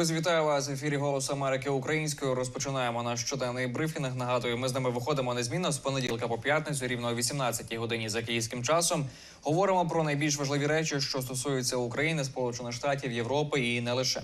Друзі, вітаю вас в ефірі Голос Америки українською. Розпочинаємо наш щоденний брифінг. Нагадую, ми з ними виходимо незмінно з понеділка по п'ятницю, рівно о 18-й годині за київським часом. Говоримо про найбільш важливі речі, що стосуються України, Сполучених Штатів, Європи і не лише.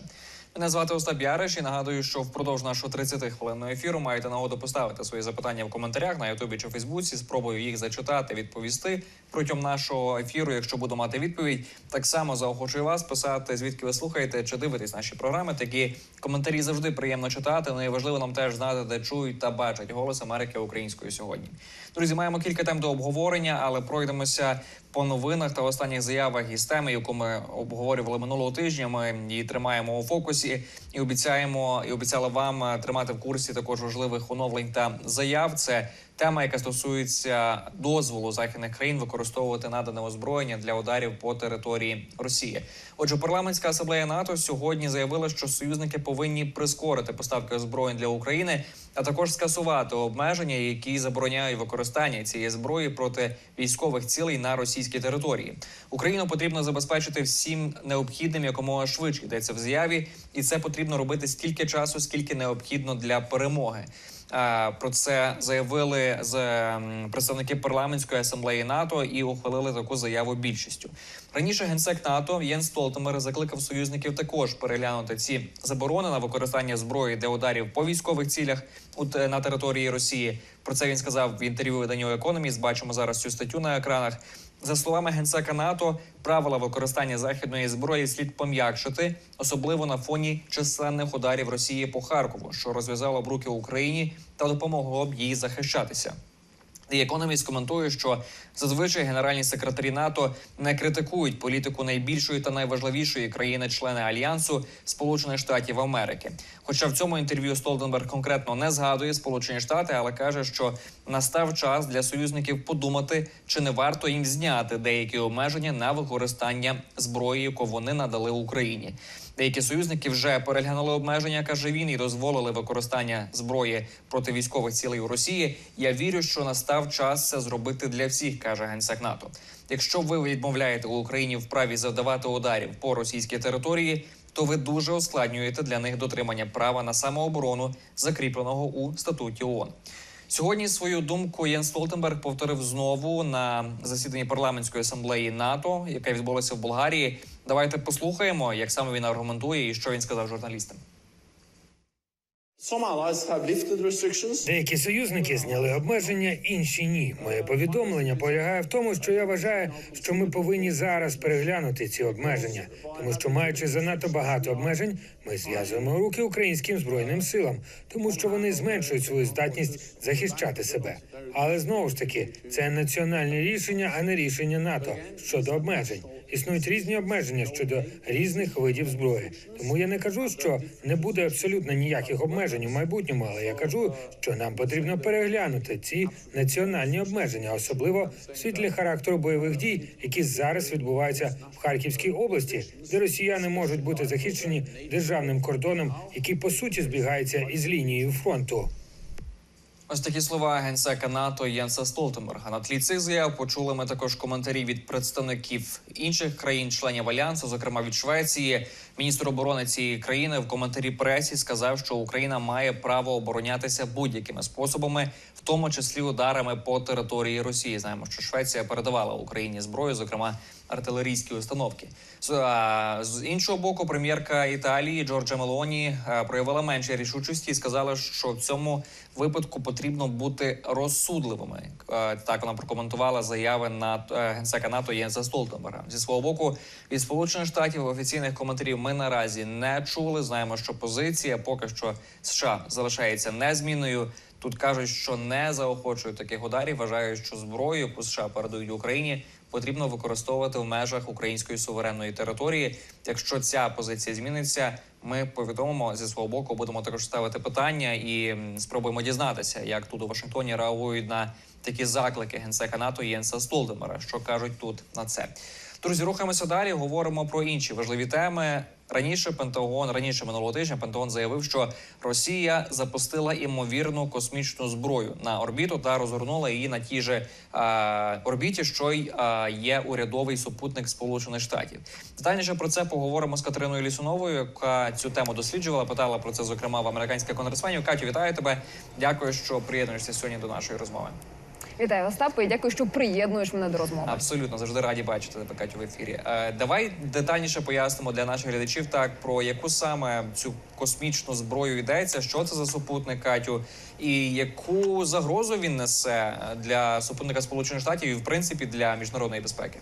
Мене звати Остап Яриш і нагадую, що впродовж нашого 30 хвилинного ефіру маєте нагоду поставити свої запитання в коментарях на Ютубі чи Фейсбуці. Спробую їх зачитати, відповісти протягом нашого ефіру. Якщо буду мати відповідь, так само заохочую вас писати, звідки ви слухаєте чи дивитесь наші програми. Такі коментарі завжди приємно читати. Ну і важливо нам теж знати, де чують та бачать голос Америки українською сьогодні. Друзі, маємо кілька тем до обговорення, але пройдемося по новинах та останніх заявах із теми, яку ми обговорювали минулого тижня. Ми її тримаємо у фокусі і обіцяємо і обіцяли вам тримати в курсі також важливих оновлень та заяв. Це тема, яка стосується дозволу західних країн використовувати надане озброєння для ударів по території Росії. Отже, парламентська асамблея НАТО сьогодні заявила, що союзники повинні прискорити поставки озброєнь для України, а також скасувати обмеження, які забороняють використання цієї зброї проти військових цілей на російській території. Україну потрібно забезпечити всім необхідним якомога швидше йдеться в заяві, і це потрібно робити стільки часу, скільки необхідно для перемоги. Про це заявили з представники парламентської асамблеї НАТО і ухвалили таку заяву більшістю. Раніше генсек НАТО Єнс Столтенберг закликав союзників також переглянути ці заборони на використання зброї для ударів по військових цілях на території Росії. Про це він сказав в інтерв'ю виданню Економіст. Бачимо зараз цю статтю на екранах. За словами генсека НАТО, правила використання західної зброї слід пом'якшити, особливо на фоні численних ударів Росії по Харкову, що розв'язало б руки Україні та допомогло б їй захищатися. The Economist коментує, що зазвичай генеральні секретарі НАТО не критикують політику найбільшої та найважливішої країни-члени альянсу Сполучених Штатів Америки. Хоча в цьому інтерв'ю Столтенберг конкретно не згадує Сполучені Штати, але каже, що настав час для союзників подумати, чи не варто їм зняти деякі обмеження на використання зброї, яку вони надали Україні. Деякі союзники вже переглянули обмеження, каже він, і дозволили використання зброї проти військових цілей у Росії. Я вірю, що настав час це зробити для всіх, каже генсек НАТО. Якщо ви відмовляєте Україні в праві завдавати ударів по російській території, то ви дуже ускладнюєте для них дотримання права на самооборону, закріпленого у статуті ООН. Сьогодні свою думку Єн Столтенберг повторив знову на засіданні парламентської асамблеї НАТО, яка відбулася в Болгарії. Давайте послухаємо, як саме він аргументує і що він сказав журналістам. Деякі союзники зняли обмеження, інші ні. Моє повідомлення полягає в тому, що я вважаю, що ми повинні зараз переглянути ці обмеження, тому що маючи занадто багато обмежень, ми зв'язуємо руки українським збройним силам, тому що вони зменшують свою здатність захищати себе. Але знову ж таки, це національне рішення, а не рішення НАТО щодо обмежень. Існують різні обмеження щодо різних видів зброї. Тому я не кажу, що не буде абсолютно ніяких обмежень у майбутньому, але я кажу, що нам потрібно переглянути ці національні обмеження, особливо в світлі характеру бойових дій, які зараз відбуваються в Харківській області, де росіяни можуть бути захищені державним кордоном, який по суті збігається із лінією фронту. Ось такі слова генсека НАТО Єнса Столтенберга. На тлі цих заяв почули ми також коментарі від представників інших країн-членів альянсу, зокрема від Швеції. Міністр оборони цієї країни в коментарі пресі сказав, що Україна має право оборонятися будь-якими способами, в тому числі ударами по території Росії. Знаємо, що Швеція передавала Україні зброю, зокрема артилерійські установки. З, іншого боку, прем'єрка Італії Джорджа Мелоні проявила менше рішучості і сказала, що в цьому випадку потрібно бути розсудливими. Так вона прокоментувала заяви на е, генсека НАТО Єнса Столтенберга. Зі свого боку, від сполучених штатів офіційних коментарів ми наразі не чули. Знаємо, що позиція поки що США залишається незмінною. Тут кажуть, що не заохочують таких ударів. Вважають, що зброю яку США передають Україні потрібно використовувати в межах української суверенної території. Якщо ця позиція зміниться, ми повідомимо зі свого боку. Будемо також ставити питання і спробуємо дізнатися, як тут у Вашингтоні реагують на такі заклики генсека НАТО Єнса Столтенбера. Що кажуть тут на це? Друзі, рухаємося далі. Говоримо про інші важливі теми. Раніше Пентагон раніше минулого тижня Пентагон заявив, що Росія запустила імовірну космічну зброю на орбіту та розгорнула її на тій же е, орбіті, що й е, є урядовий супутник Сполучених Штатів. Детальніше про це поговоримо з Катериною Лісуновою, яка цю тему досліджувала. Питала про це зокрема в американських конгресменів. Катю, вітаю тебе. Дякую, що приєднуєшся сьогодні до нашої розмови. Вітаю Остапе, і дякую, що приєднуєш мене до розмови. Абсолютно завжди раді бачити тебе Катю в ефірі. Е, давай детальніше пояснимо для наших глядачів так про яку саме цю космічну зброю йдеться, що це за супутник Катю, і яку загрозу він несе для супутника Сполучених Штатів і в принципі для міжнародної безпеки.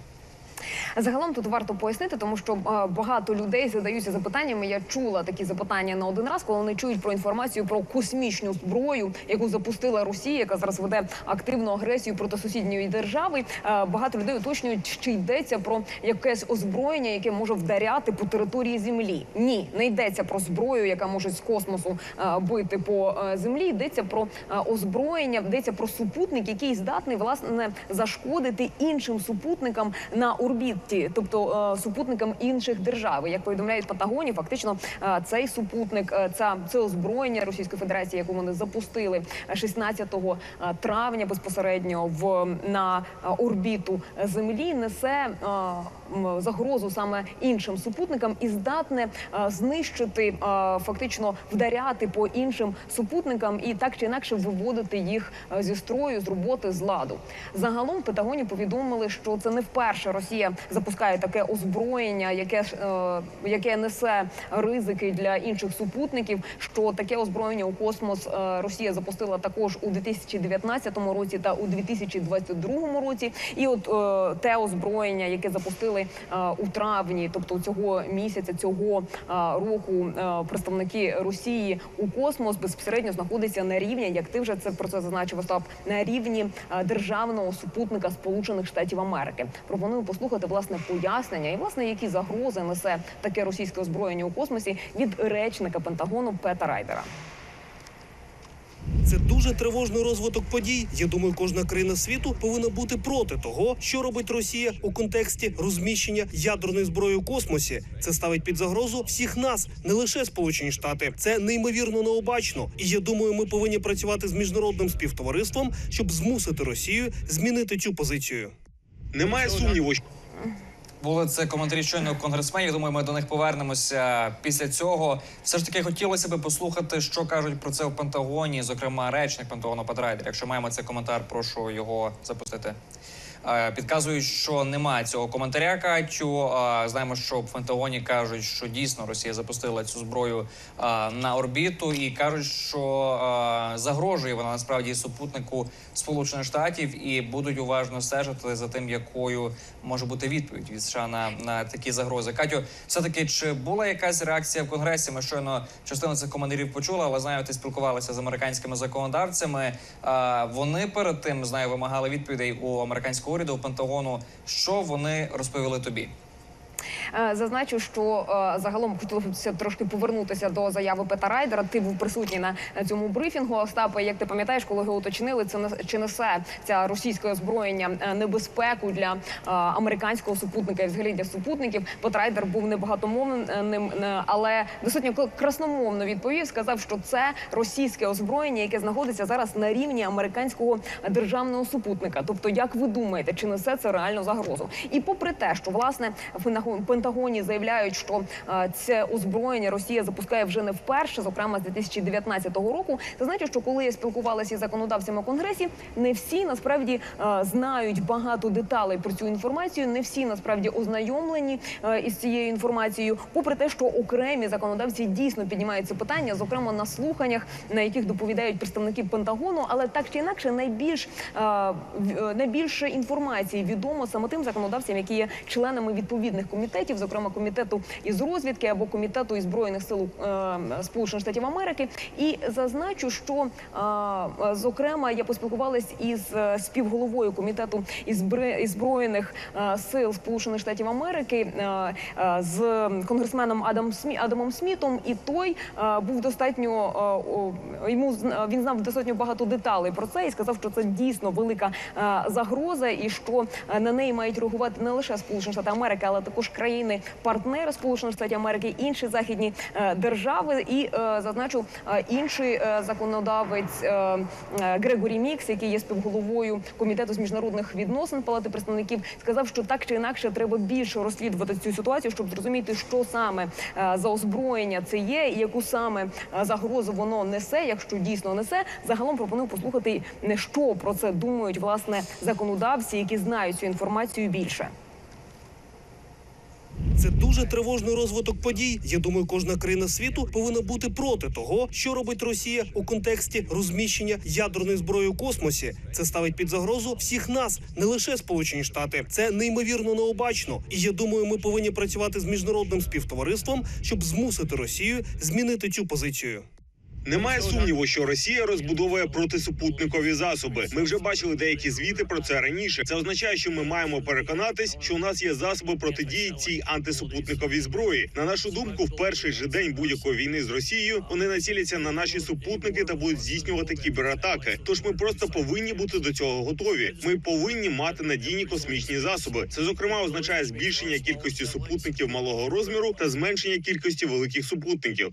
Загалом тут варто пояснити, тому що е, багато людей задаються запитаннями. Я чула такі запитання на один раз, коли вони чують про інформацію про космічну зброю, яку запустила Росія, яка зараз веде активну агресію проти сусідньої держави. Е, Багато людей уточнюють, чи йдеться про якесь озброєння, яке може вдаряти по території землі. Ні, не йдеться про зброю, яка може з космосу е, бити по землі. Йдеться про озброєння, йдеться про супутник, який здатний власне зашкодити іншим супутникам на орбіті, тобто е, супутникам інших держав. Як повідомляють Патагоні, фактично е, цей супутник, е, ця це озброєння Російської Федерації, яку вони запустили 16 травня безпосередньо в на орбіту Землі, несе загрозу саме іншим супутникам і здатне знищити фактично вдаряти по іншим супутникам і так чи інакше виводити їх зі строю з роботи з ладу. Загалом в повідомили, що це не вперше Росія запускає таке озброєння, яке е, яке несе ризики для інших супутників. Що таке озброєння у космос е, Росія запустила також у 2019 році та у 2022 році. І от е, те озброєння, яке запустили е, у травні, тобто цього місяця, цього е, року, е, представники Росії у космос безпосередньо знаходиться на рівні, як ти вже це про це зазначив Остап, на рівні е, державного супутника Сполучених Штатів Америки. Пропоную послухати власне пояснення і власне які загрози несе таке російське озброєння у космосі від речника Пентагону Пета Райдера. Це дуже тривожний розвиток подій. Я думаю, кожна країна світу повинна бути проти того, що робить Росія у контексті розміщення ядерної зброї у космосі. Це ставить під загрозу всіх нас, не лише Сполучені Штати. Це неймовірно необачно. І я думаю, ми повинні працювати з міжнародним співтовариством, щоб змусити Росію змінити цю позицію. Немає сумніву, Були це коментарі щойно конгресменів. Думаю, ми до них повернемося після цього. Все ж таки хотілося би послухати, що кажуть про це в Пентагоні, зокрема речник Пентагону Патрайдер. Якщо маємо цей коментар, прошу його запустити. Е, Підказують, що немає цього коментаря. Катю Е, знаємо, що в Пентагоні кажуть, що дійсно Росія запустила цю зброю е, на орбіту, і кажуть, що загрожує вона насправді супутнику Сполучених Штатів, і будуть уважно стежити за тим, якою може бути відповідь від США на, на такі загрози. Катю, все таки чи була якась реакція в конгресі? Ми щойно частину цих командирів почули, але знаю, ти спілкувалася з американськими законодавцями. Вони перед тим знаю, вимагали відповідей у американського уряду Пентагону. Що вони розповіли тобі? Е, Зазначу, що е, загалом хотілося трошки повернутися до заяви Пета Райдера. Ти був присутній на цьому брифінгу. Остапе, як ти пам'ятаєш, коли його уточнили, це чи несе ця російське озброєння е, небезпеку для американського супутника і взагалі для супутників. Пет Райдер був небагатомовним, але достатньо красномовно відповів. Сказав, що це російське озброєння, яке знаходиться зараз на рівні американського державного супутника. Тобто, як ви думаєте, чи несе це реальну загрозу? І попри те, що власне в Пентаго- Пентагоні заявляють, що е, це озброєння Росія запускає вже не вперше, зокрема з 2019 року. Це значить, що коли я спілкувалася із законодавцями конгресі, не всі насправді е, знають багато деталей про цю інформацію. Не всі насправді ознайомлені е, із цією інформацією, попри те, що окремі законодавці дійсно піднімають це питання, зокрема на слуханнях, на яких доповідають представники Пентагону, але так чи інакше, найбільш найбільше інформації відомо саме тим законодавцям, які є членами відповідних комітетів, зокрема комітету із розвідки або комітету із збройних сил е, Сполучених Штатів Америки. І зазначу, що е, е, зокрема я поспілкувалась із е, співголовою комітету із із збройних е, сил Сполучених Штатів Америки е, е, з конгресменом Адам Смі Адамом Смітом, і той е, був достатньо е, о, йому він знав достатньо багато деталей про це і сказав, що це дійсно велика е, загроза, і що е, на неї мають реагувати не лише Сполучені Штати Америки, але також країни України, партнери Сполучених Штатів Америки, інші західні е, держави, і е, зазначив е, інший законодавець Грегорі Мікс, який є співголовою комітету з міжнародних відносин Палати представників, сказав, що так чи інакше треба більше розслідувати цю ситуацію, щоб зрозуміти, що саме за озброєння це є, і яку саме загрозу воно несе, якщо дійсно несе. Загалом пропоную послухати, не що про це думають власне законодавці, які знають цю інформацію більше. Це дуже тривожний розвиток подій. Я думаю, кожна країна світу повинна бути проти того, що робить Росія у контексті розміщення ядерної зброї у космосі. Це ставить під загрозу всіх нас, не лише Сполучені Штати. Це неймовірно необачно. І я думаю, ми повинні працювати з міжнародним співтовариством, щоб змусити Росію змінити цю позицію. Немає сумніву, що Росія розбудовує протисупутникові засоби. Ми вже бачили деякі звіти про це раніше. Це означає, що ми маємо переконатись, що у нас є засоби протидії цій антисупутниковій зброї. На нашу думку, в перший же день будь-якої війни з Росією вони націляться на наші супутники та будуть здійснювати кібератаки. Тож ми просто повинні бути до цього готові. Ми повинні мати надійні космічні засоби. Це зокрема означає збільшення кількості супутників малого розміру та зменшення кількості великих супутників.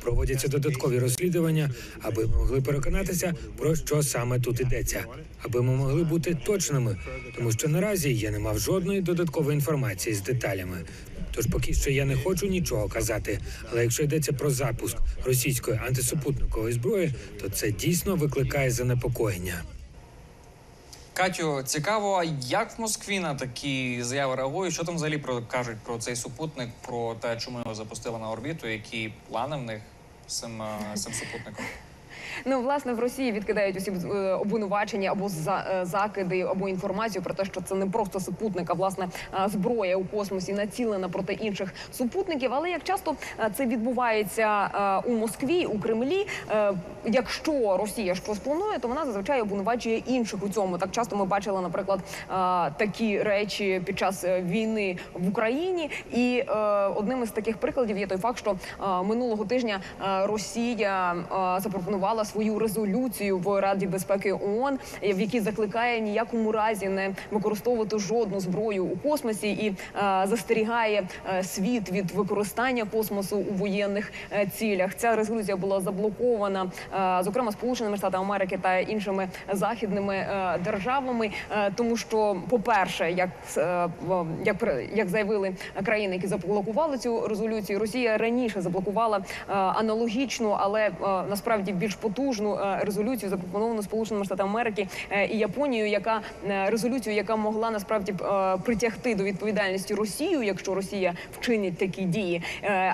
Проводяться додаткові розслідування, аби ми могли переконатися, про що саме тут йдеться, аби ми могли бути точними, тому що наразі я не мав жодної додаткової інформації з деталями. Тож поки що я не хочу нічого казати. Але якщо йдеться про запуск російської антисупутникової зброї, то це дійсно викликає занепокоєння. Катю, цікаво, як в Москві на такі заяви реагують? Що там взагалі про кажуть про цей супутник, про те, чому його запустили на орбіту, які плани в них з цим, цим супутником? Ну, власне, в Росії відкидають усі е, обвинувачення або е, закиди, або інформацію про те, що це не просто супутник, а власне е, зброя у космосі націлена проти інших супутників. Але як часто це відбувається у Москві, у Кремлі, якщо Росія щось планує, то вона зазвичай обвинувачує інших у цьому. Так часто ми бачили, наприклад, такі речі під час війни в Україні. І одним із таких прикладів є той факт, що минулого тижня Росія запропонувала свою резолюцію в Раді безпеки ООН, в якій закликає ніякому разі не використовувати жодну зброю у космосі і е, застерігає е, світ від використання космосу у воєнних е, цілях. Ця резолюція була заблокована, зокрема Сполученими Штатами Америки та іншими західними державами, тому що, по-перше, як як як заявили країни, які заблокували цю резолюцію, Росія раніше заблокувала аналогічну, але насправді більш потужну е, резолюцію, запропоновану Сполученими Штатами Америки е, і Японією, яка е, резолюцію, яка могла насправді притягти до відповідальності Росію, якщо Росія вчинить такі дії.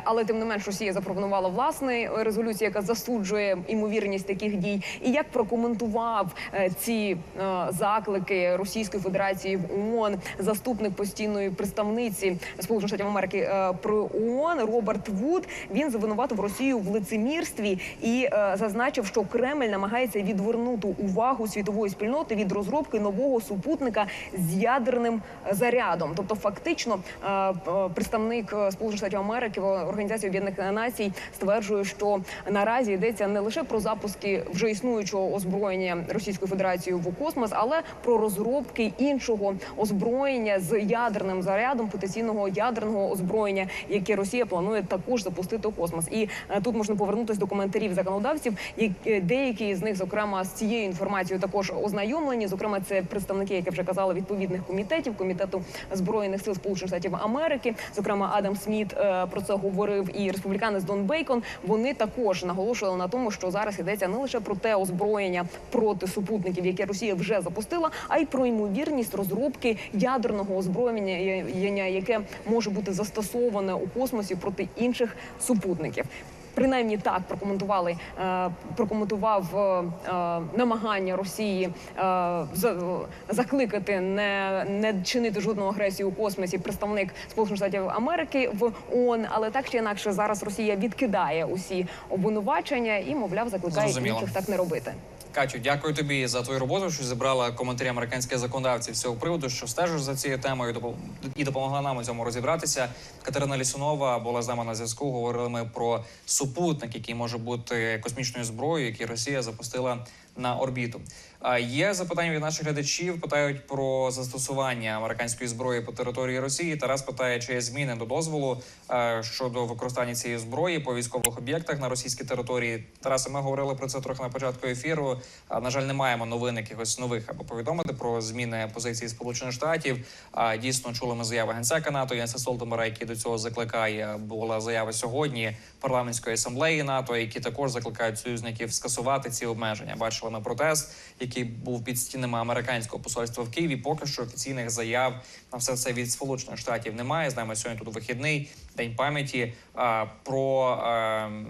Але тим не менш Росія запропонувала власну резолюцію, яка засуджує імовірність таких дій. І як прокоментував ці заклики Російської Федерації в ООН заступник постійної представниці Сполучених Штатів Америки при ООН Роберт Вуд, він звинуватив Росію в лицемірстві і е, що Кремль намагається відвернути увагу світової спільноти від розробки нового супутника з ядерним зарядом. Тобто, фактично, е, е, представник Сполучених Штатів Америки в Організації Об'єднаних Націй стверджує, що наразі йдеться не лише про запуски вже існуючого озброєння Російської Федерації в космос, але про розробки іншого озброєння з ядерним зарядом потенційного ядерного озброєння, яке Росія планує також запустити у космос. І е, тут можна повернутися до коментарів законодавців. які- Деякі з них, зокрема, з цією інформацією також ознайомлені. Зокрема, це представники, як я вже казала, відповідних комітетів комітету збройних сил Сполучених Штатів Америки. Зокрема, Адам Сміт е, про це говорив, і республіканець Дон Бейкон. Вони також наголошували на тому, що зараз йдеться не лише про те озброєння проти супутників, яке Росія вже запустила, а й про ймовірність розробки ядерного озброєння, яке може бути застосоване у космосі проти інших супутників. Принаймні так прокоментували, е, прокоментував е, е, намагання Росії закликати не, не чинити жодну агресію у космосі. Представник Сполучених Штатів Америки в ООН, але так чи інакше зараз Росія відкидає усі обвинувачення і, мовляв, закликає Зрозуміло. інших так не робити. Катю, дякую тобі за твою роботу, що зібрала коментарі американських законодавців з цього приводу, що стежиш за цією темою і допомогла нам у цьому розібратися. Катерина Лісунова була з нами на зв'язку. Говорили ми про супутник, який може бути космічною зброєю, який Росія запустила на орбіту. Є запитання від наших глядачів. Питають про застосування американської зброї по території Росії. Тарас питає, чи є зміни до дозволу е, щодо використання цієї зброї по військових об'єктах на російській території. Тарасе, ми говорили про це трохи на початку ефіру. На жаль, не маємо новин якихось нових, аби повідомити про зміни позиції Сполучених Штатів. Дійсно чули ми заяви генсека НАТО Єнса Столтенбера, який до цього закликає. Була заява сьогодні парламентської асамблеї НАТО, які також закликають союзників скасувати ці обмеження. Бачили ми протест, який був під стінами американського посольства в Києві. Поки що офіційних заяв на все це від сполучених штатів немає. Знаємо, сьогодні тут вихідний день пам'яті. Про ем,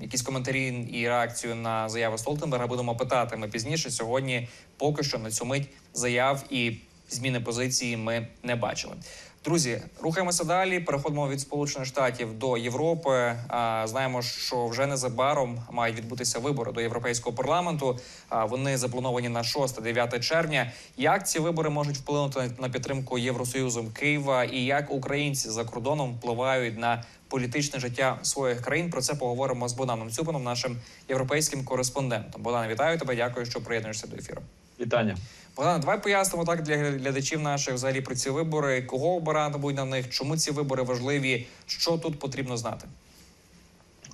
якісь коментарі і реакцію на заяви Столтенберга будемо питати. Ми пізніше сьогодні поки що на цю мить заяв і зміни позиції ми не бачили. Друзі, рухаємося далі. Переходимо від Сполучених Штатів до Європи. Знаємо, що вже незабаром мають відбутися вибори до Європейського парламенту. Вони заплановані на 6-9 червня. Як ці вибори можуть вплинути на підтримку Євросоюзом Києва і як українці за кордоном впливають на політичне життя своїх країн? Про це поговоримо з Богданом Цюпином, нашим європейським кореспондентом. Богдан, вітаю тебе. Дякую, що приєднуєшся до ефіру. Вітання. Богдан, давай пояснимо так для глядачів наших взагалі про ці вибори, кого обиратимуть на них, чому ці вибори важливі, що тут потрібно знати.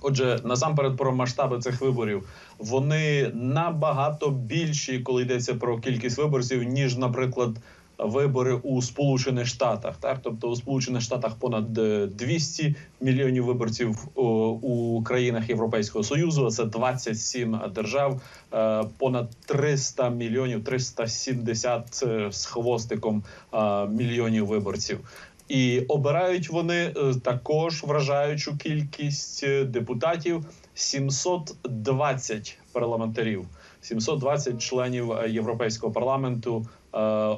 Отже, насамперед про масштаби цих виборів. Вони набагато більші, коли йдеться про кількість виборців, ніж, наприклад, вибори у Сполучених Штатах. Так, тобто у Сполучених Штатах понад е, 200 мільйонів виборців у країнах Європейського союзу. Це 27 держав, е, понад 300 мільйонів, 370 е, з хвостиком е, мільйонів виборців. І обирають вони е, також вражаючу кількість е, депутатів 720 парламентарів. 720 членів е, європейського парламенту е,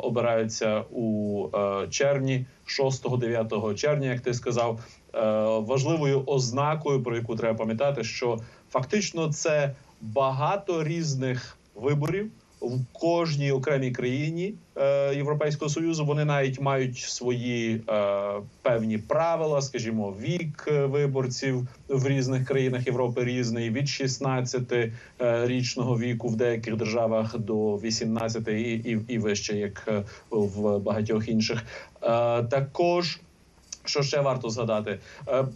обираються у е, червні, 6-9 червня, як ти сказав. Е, важливою ознакою, про яку треба пам'ятати, що фактично це багато різних виборів в кожній окремій країні е, Європейського союзу. Вони навіть мають свої е, певні правила, скажімо, вік е, виборців в різних країнах Європи різний від 16 е, річного віку в деяких державах до 18 і, і, і вище, як е, в багатьох інших. Е, також що ще варто згадати?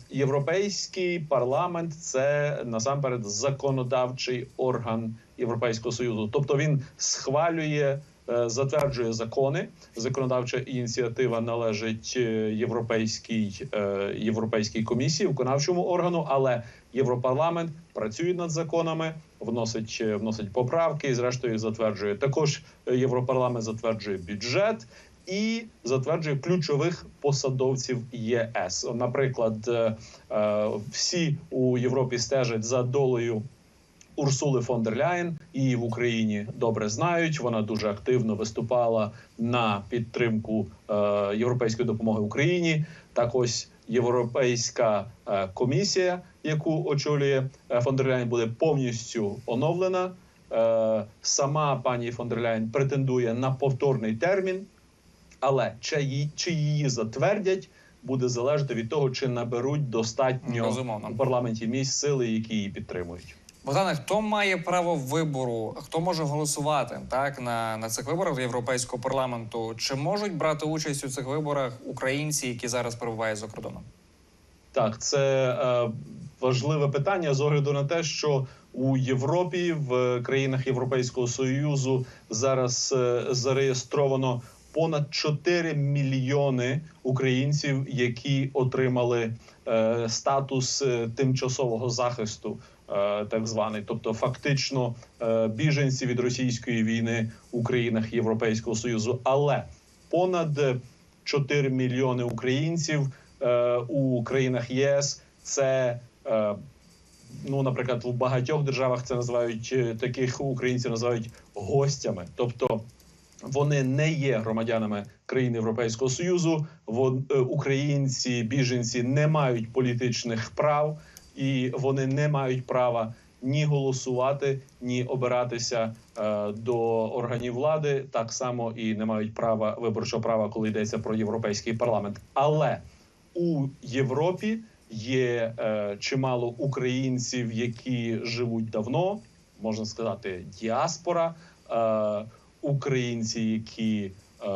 Європейський парламент це насамперед законодавчий орган Європейського союзу, тобто він схвалює. е, Затверджує закони, законодавча ініціатива належить е, європейській е, європейській комісії, виконавчому органу, але європарламент працює над законами, вносить вносить поправки і зрештою затверджує. Також європарламент затверджує бюджет і затверджує ключових посадовців ЄС. Наприклад, всі у Європі стежать за долею. Урсули фон дер Ляєн її в Україні добре знають. Вона дуже активно виступала на підтримку е, європейської допомоги Україні. Так ось європейська е, комісія, яку очолює е, фон дер Ляєн, буде повністю оновлена. Е, сама пані фон дер Ляєн претендує на повторний термін, але чи її, чи її затвердять, буде залежати від того, чи наберуть достатньо Безумовно. у парламенті місць сили, які її підтримують. Богдане, хто має право вибору, хто може голосувати так на, на цих виборах до європейського парламенту? Чи можуть брати участь у цих виборах українці, які зараз перебувають за кордоном? Так, це е, важливе питання з огляду на те, що у Європі в країнах Європейського союзу зараз е, зареєстровано понад 4 мільйони українців, які отримали е, статус е, тимчасового захисту, так званий, тобто фактично е, біженці від російської війни у країнах Європейського союзу, але понад 4 мільйони українців е, у країнах ЄС це. Е, Ну, наприклад, в багатьох державах це називають е, таких українців називають гостями, тобто вони не є громадянами країн Європейського Союзу. Е, українці, біженці не мають політичних прав, і вони не мають права ні голосувати, ні обиратися е, до органів влади. Так само і не мають права виборчого права, коли йдеться про європейський парламент. Але у Європі є е, чимало українців, які живуть давно можна сказати, діаспора, е, українці, які е,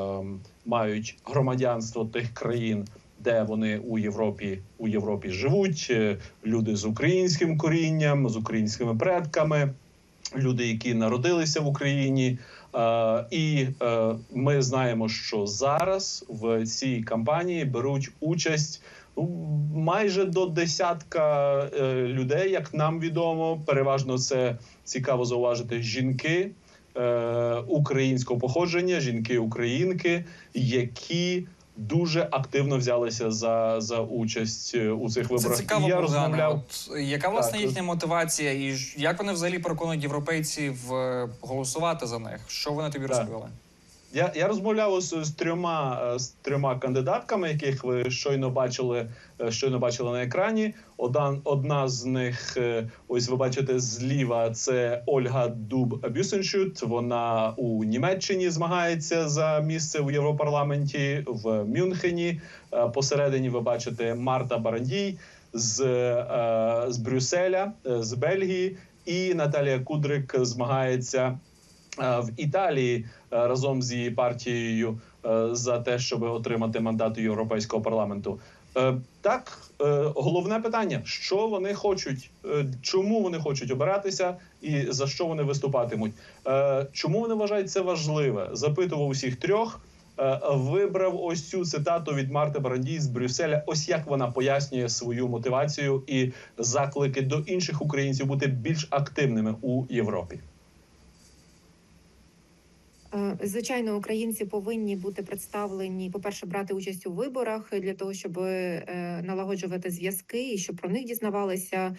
мають громадянство тих країн, де вони у Європі у Європі живуть, е, люди з українським корінням, з українськими предками, люди, які народилися в Україні. Е, і е, ми знаємо, що зараз в цій кампанії беруть участь ну, майже до десятка е, людей, як нам відомо. Переважно це цікаво зауважити жінки е, українського походження, жінки-українки, які дуже активно взялися за, за участь е, у цих виборах. Це цікаво, І я Богдане. розмовляв. От яка власне Так, їхня мотивація, і як вони взагалі переконують європейців е, голосувати за них? Що вони тобі розповіли? Я, я розмовляв з, з трьома е, з трьома кандидатками, яких ви щойно бачили, е, щойно бачили на екрані. Одна, одна з них, е, ось ви бачите зліва, це Ольга Дуб Бюсеншют. Вона у Німеччині змагається за місце у Європарламенті в Мюнхені. Посередині ви бачите Марта Барандій з, з Брюсселя, з Бельгії, і Наталія Кудрик змагається в Італії е, разом з її партією е, за те, щоб отримати мандат Європейського парламенту. Е, Так, е, головне питання: що вони хочуть, е, чому вони хочуть обиратися і за що вони виступатимуть? Е, Чому вони вважають це важливе? Запитував усіх трьох. Е, Вибрав ось цю цитату від Марти Барандій з Брюсселя. Ось як вона пояснює свою мотивацію і заклики до інших українців бути більш активними у Європі. Е, Звичайно, українці повинні бути представлені, по-перше, брати участь у виборах для того, щоб е, налагоджувати зв'язки і щоб про них дізнавалися,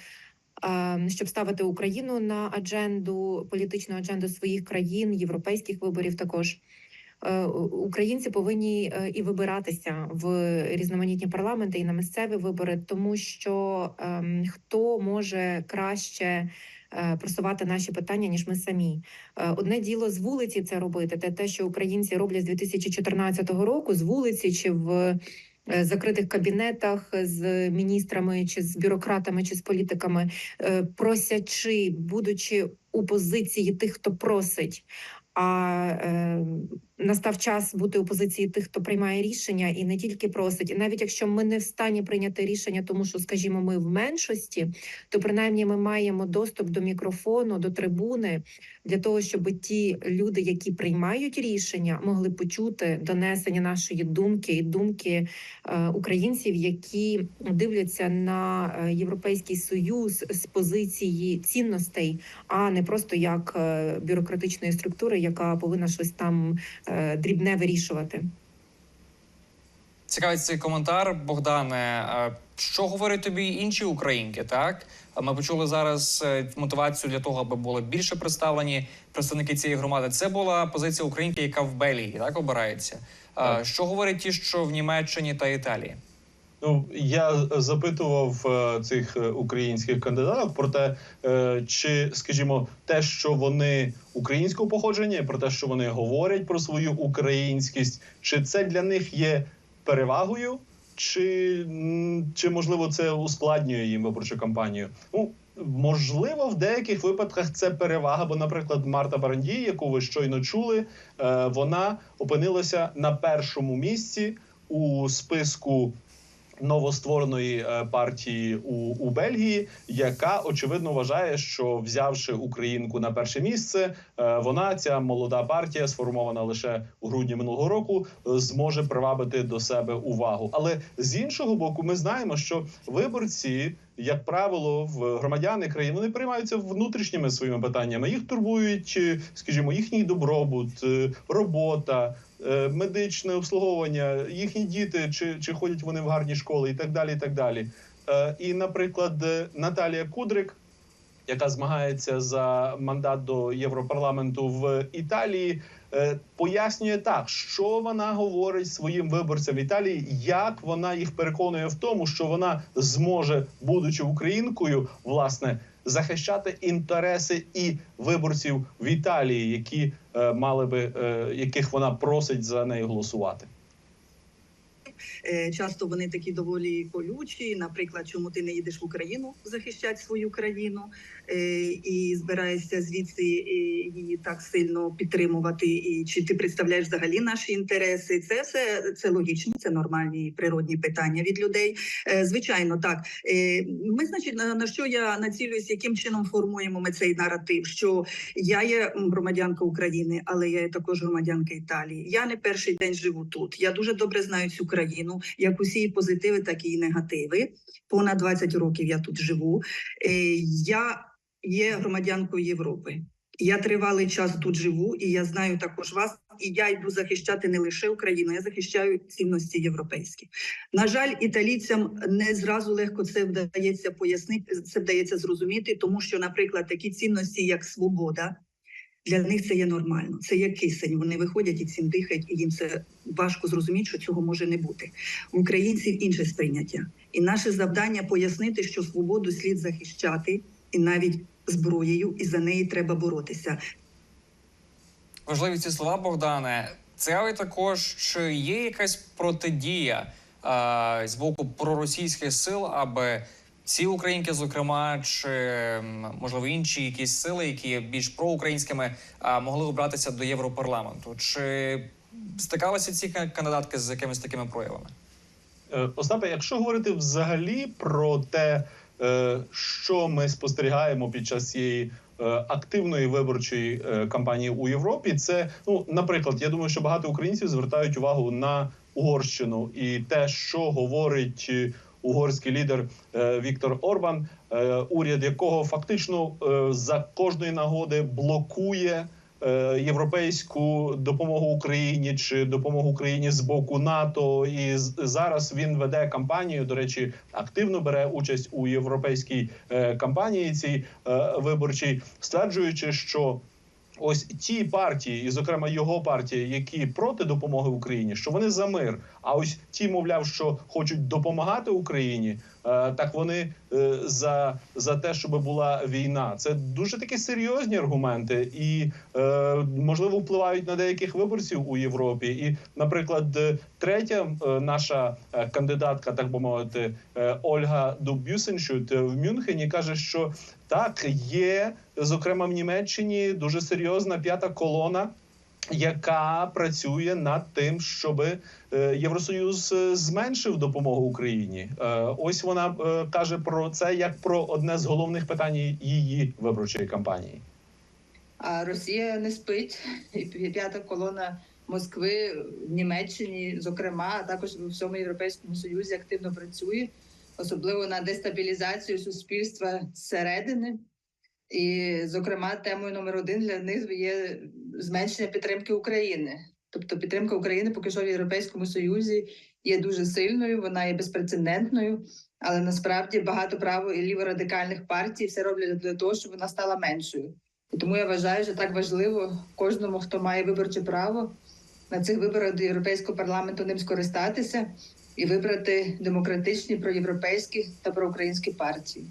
е, щоб ставити Україну на адженду, політичну адженду своїх країн, європейських виборів також. Українці повинні і вибиратися в різноманітні парламенти і на місцеві вибори, тому що ем, хто може краще просувати наші питання ніж ми самі. Е, Одне діло з вулиці це робити, те, те, що українці роблять з 2014 року, з вулиці чи в е, закритих кабінетах з міністрами, чи з бюрократами, чи з політиками, е, просячи, будучи у позиції тих, хто просить. А е, настав час бути у позиції тих, хто приймає рішення, і не тільки просить. І навіть якщо ми не в стані прийняти рішення, тому що, скажімо, ми в меншості, то принаймні ми маємо доступ до мікрофону, до трибуни для того, щоб ті люди, які приймають рішення, могли почути донесення нашої думки і думки е, українців, які дивляться на е, європейський союз з позиції цінностей, а не просто як е, бюрократичної структури, яка повинна щось там дрібне вирішувати. Цікавий цей коментар, Богдане. е, Що говорять тобі інші українки? Так ми почули зараз е, мотивацію для того, аби були більше представлені представники цієї громади. Це була позиція українки, яка в Бельгії так обирається. Так. Що говорять ті, що в Німеччині та Італії? Ну я запитував е, цих е, українських кандидатів про те, е, чи, скажімо, те, що вони українського походження, про те, що вони говорять про свою українськість, чи це для них є перевагою, чи, чи можливо це ускладнює їм виборчу кампанію? Ну. Можливо, в деяких випадках це перевага, бо, наприклад, Марта Барандій, яку ви щойно чули, е, вона опинилася на першому місці у списку новоствореної е, партії у, у Бельгії, яка очевидно вважає, що взявши українку на перше місце, е, вона ця молода партія, сформована лише у грудні минулого року, е, зможе привабити до себе увагу. Але з іншого боку, ми знаємо, що виборці. Як правило, в громадяни країни вони приймаються внутрішніми своїми питаннями. Їх турбують, скажімо, їхній добробут, робота, медичне обслуговування, їхні діти, чи, чи ходять вони в гарні школи, і так далі. І так далі. Е, І, наприклад, е, Наталія Кудрик, яка змагається за мандат до Європарламенту в Італії, е, пояснює так, що вона говорить своїм виборцям в Італії, як вона їх переконує в тому, що вона зможе, будучи українкою, власне. Захищати інтереси і виборців в Італії, які е, мали би е, яких вона просить за неї голосувати. Е, Часто вони такі доволі колючі. Наприклад, чому ти не їдеш в Україну захищати свою країну і збираєшся звідси е, її так сильно підтримувати, і чи ти представляєш взагалі наші інтереси? Це все це логічні, це нормальні природні питання від людей. Е, Звичайно, так Е, ми, значить, на, що я націлююсь, яким чином формуємо ми цей наратив? Що я є громадянка України, але я є також громадянка Італії. Я не перший день живу тут. Я дуже добре знаю цю країну, як усі її позитиви, так і її негативи. Понад 20 років я тут живу. Е, Я є громадянкою Європи. Я тривалий час тут живу, і я знаю також вас. І я йду захищати не лише Україну, я захищаю цінності європейські. На жаль, італійцям не зразу легко це вдається пояснити, це вдається зрозуміти, тому що, наприклад, такі цінності, як свобода, для них це є нормально. Це є кисень. Вони виходять і цим дихають, і їм це важко зрозуміти, що цього може не бути. У українців інше сприйняття. І наше завдання пояснити, що свободу слід захищати, і навіть зброєю, і за неї треба боротися. Важливі ці слова, Богдане. Цікавить також, чи є якась протидія а, з боку проросійських сил, аби ці українки, зокрема, чи можливо інші якісь сили, які є більш проукраїнськими, а, могли обратися до Європарламенту? Чи стикалися ці кандидатки з якимись такими проявами? Е, Остапе, якщо говорити взагалі про те, е, що ми спостерігаємо під час цієї е, активної виборчої е, кампанії у Європі, це ну, наприклад, я думаю, що багато українців звертають увагу на Угорщину і те, що говорить е, угорський лідер е, Віктор Орбан, е, уряд якого фактично е, за кожної нагоди блокує е, європейську допомогу Україні чи допомогу Україні з боку НАТО. І зараз він веде кампанію. До речі, активно бере участь у європейській е, кампанії цій е, виборчій, стверджуючи, що. Ось ті партії, і зокрема його партія, які проти допомоги Україні, що вони за мир. А ось ті, мовляв, що хочуть допомагати Україні, е, так вони е, за, за те, щоб була війна. Це дуже такі серйозні аргументи, і е, можливо впливають на деяких виборців у Європі. І, наприклад, третя наша кандидатка, так би мовити, Ольга Дубюсеншут в Мюнхені каже, що так є, зокрема в Німеччині, дуже серйозна п'ята колона. Яка працює над тим, щоб е, Євросоюз е, зменшив допомогу Україні? Е, Ось вона каже про це як про одне з головних питань її виборчої кампанії. А Росія не спить. І п'ята колона Москви в Німеччині, зокрема, а також в всьому європейському союзі активно працює, особливо на дестабілізацію суспільства зсередини. І, зокрема, темою номер один для них є зменшення підтримки України. Тобто підтримка України поки що в Європейському Союзі є дуже сильною, вона є безпрецедентною, але насправді багато право і ліворадикальних партій все роблять для того, щоб вона стала меншою. І тому я вважаю, що так важливо кожному, хто має виборче право на цих виборах до європейського парламенту ним скористатися і вибрати демократичні проєвропейські та проукраїнські партії.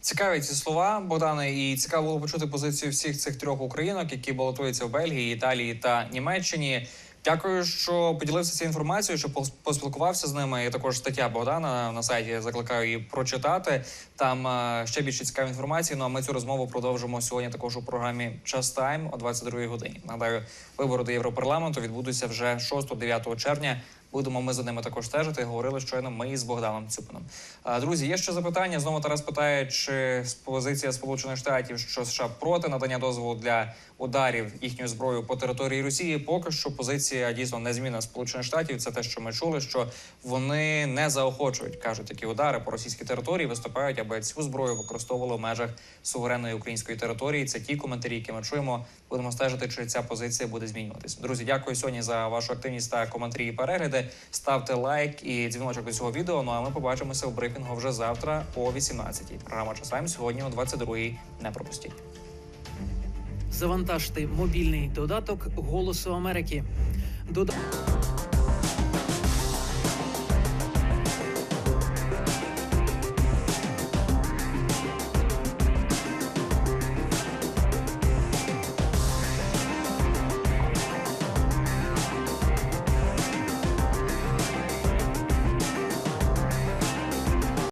Цікаві ці слова, Богдане, і цікаво було почути позицію всіх цих трьох українок, які балотуються в Бельгії, Італії та Німеччині. Дякую, що поділився цією інформацією, що пос- поспілкувався з ними. І також стаття Богдана на сайті закликаю її прочитати. Там е, ще більше цікавої інформації. Ну а ми цю розмову продовжимо сьогодні. Також у програмі Час Тайм о 22 годині. Нагадаю, вибори до Європарламенту відбудуться вже 6-9 червня. Будемо ми за ними також стежити. Говорили щойно ми із Богданом Цюпином. А, Друзі, є ще запитання. Знову Тарас питає, чи позиція Сполучених Штатів, що США проти надання дозволу для ударів їхньою зброєю по території Росії. Поки що позиція дійсно незмінна Сполучених Штатів. Це те, що ми чули, що вони не заохочують, кажуть, такі удари по російській території, виступають, аби цю зброю використовували в межах суверенної української території. Це ті коментарі, які ми чуємо. Будемо стежити, чи ця позиція буде змінюватись. Друзі, дякую сьогодні за вашу активність та коментарі і перегляди. Ставте лайк і дзвіночок до цього відео. Ну а ми побачимося в брифінгу вже завтра о 18-й. Програма часам сьогодні о 22-й. Не пропустіть. Завантажте мобільний додаток Голосу Америки. Дода...